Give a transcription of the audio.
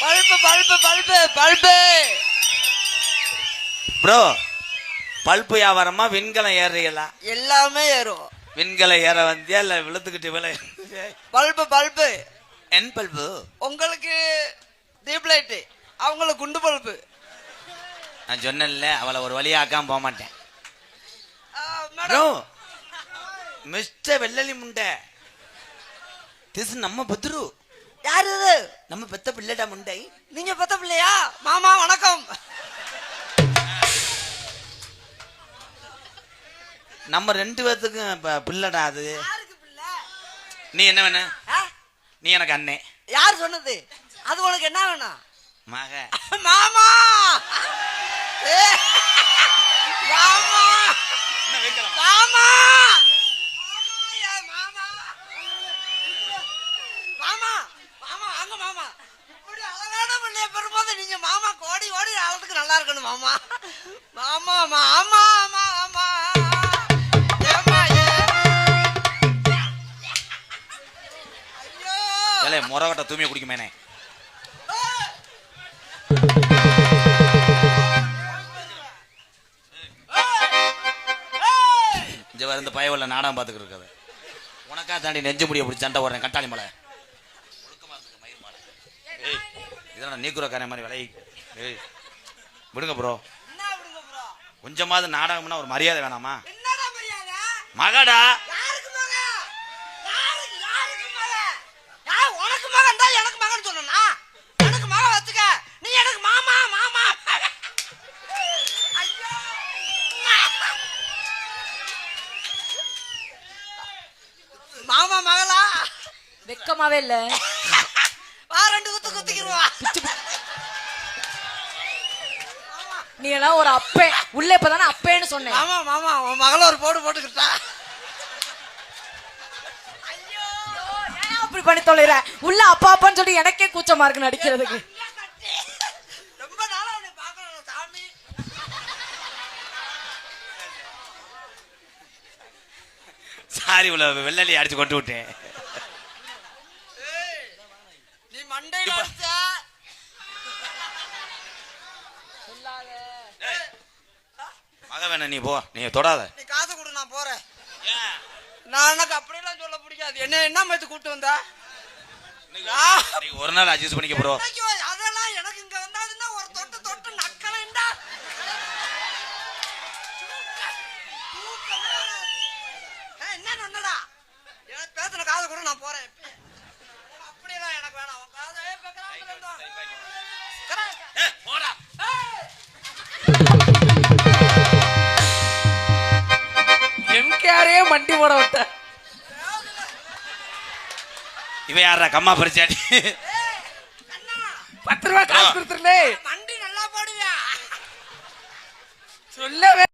Bulb bulb bulb bulb bro bulb வியாபாரமா விண்கலம் ஏறுறீங்களா? எல்லாமே ஏறும். விண்கலம் ஏற வந்தியா இல்ல விழுத்துக்கிட்டு விலை பல்பு பல்பு என் பல்பு உங்களுக்கு டீப் லைட்டு அவங்களுக்கு குண்டு பல்பு நான் சொன்னேன்ல அவளை ஒரு வழியாக்காம போக மாட்டேன். ப்ரோ மிஸ்டர் வெள்ளலி முண்டை. திஸ் நம்ம பத்ரு. யார் இது? நம்ம பெத்த பிள்ளைடா முண்டை. நீங்க பத்த பிள்ளையா? மாமா வணக்கம். நம்ம ரெண்டு பேர்த்துக்கும் பிள்ளைடா அது. நீ என்ன வேணு? நீ எனக்கு அண்ணே. யார் சொன்னது? அது உனக்கு என்ன வேணும்? மக. மாமா என்ன வைக்கலாம் மாமா மாமா, ஏன் மாமா மாமா மாமா வாங்க மாமா. இப்படி அழகான பிள்ளைய பெறும்போது நீங்க மாமா கோடி ஓடி ஆளத்துக்கு நல்லா இருக்கணும் மாமா. மாமா மாமா மாமா. ஏம்மா, ஏலே தூமியை குடிக்குமேனே. இந்த பயவில் நாடகம் பார்த்துக்கிட்டு இருக்காது. உனக்கா தாண்டி நெஞ்சு முடிய பிடிச்சி சண்டை போடுறேன் கட்டாளி மலை. இதெல்லாம் நீக்குறக்காரன் மாதிரி விலை. ஏய் விடுங்க ப்ரோ என்ன விடுங்க bro? கொஞ்சமாவது நாடகம்னா ஒரு மரியாதை வேணாமா? என்னடா மரியாதை? மகடா? யாருக்கு மகன் யாருக்கு யாருக்கு மகன் யார் உனக்கு மகன் தான் எனக்கு மகன் சொல்லணும்னா எனக்கு மகன் வச்சுக்க. நீ எனக்கு மாமா மாமா. ஐயோ. மாமா மகளா? வெக்கமாவே இல்ல. வா ரெண்டு குத்து குத்திக்கிருவா. நீ எல்லாம் ஒரு அப்பே. உள்ள இப்பதானே அப்பேன்னு சொன்னேன். மாமா மாமா உன் மகள ஒரு போடு போட்டுக்கிட்டா. அப்படி பண்ணி தொலைற? உள்ள அப்பா அப்பான்னு சொல்லி எனக்கே கூச்சமா இருக்கு நடிக்கிறதுக்கு. ரொம்ப நாளா உன்னை பார்க்கணும் சாமி. சாரி உள்ள வெள்ளலி அடிச்சு கொண்டு விட்டேன். நீ மண்டையில அடிச்ச மக வேணாம் நீ போ நீ தொடாத. நீ காசு கொடு நான் போறேன். நான் எனக்கு அப்படியெல்லாம் சொல்ல பிடிக்காது. என்ன என்ன மத்து கூட்டு வந்தா? ஒரு நாள் அட்ஜஸ்ட் பண்ணிக்க ப்ரோ அதெல்லாம் எனக்கு இங்க வந்தாதுன்னா ஒரு தொட்டு தொட்டு நக்கலைண்டா என்ன நொன்னடா எனக்கு பேசுன காசு கூட நான் போறேன். அப்படியெல்லாம் எனக்கு வேணாம். போடா. எம்கேஆரே மண்டி போட விட்ட இவன் யாரா கம்மா பறிச்சாடி? பத்து ரூபா காசு கொடுத்துருந்தே. மண்டி நல்லா போடுவியா? சொல்லவே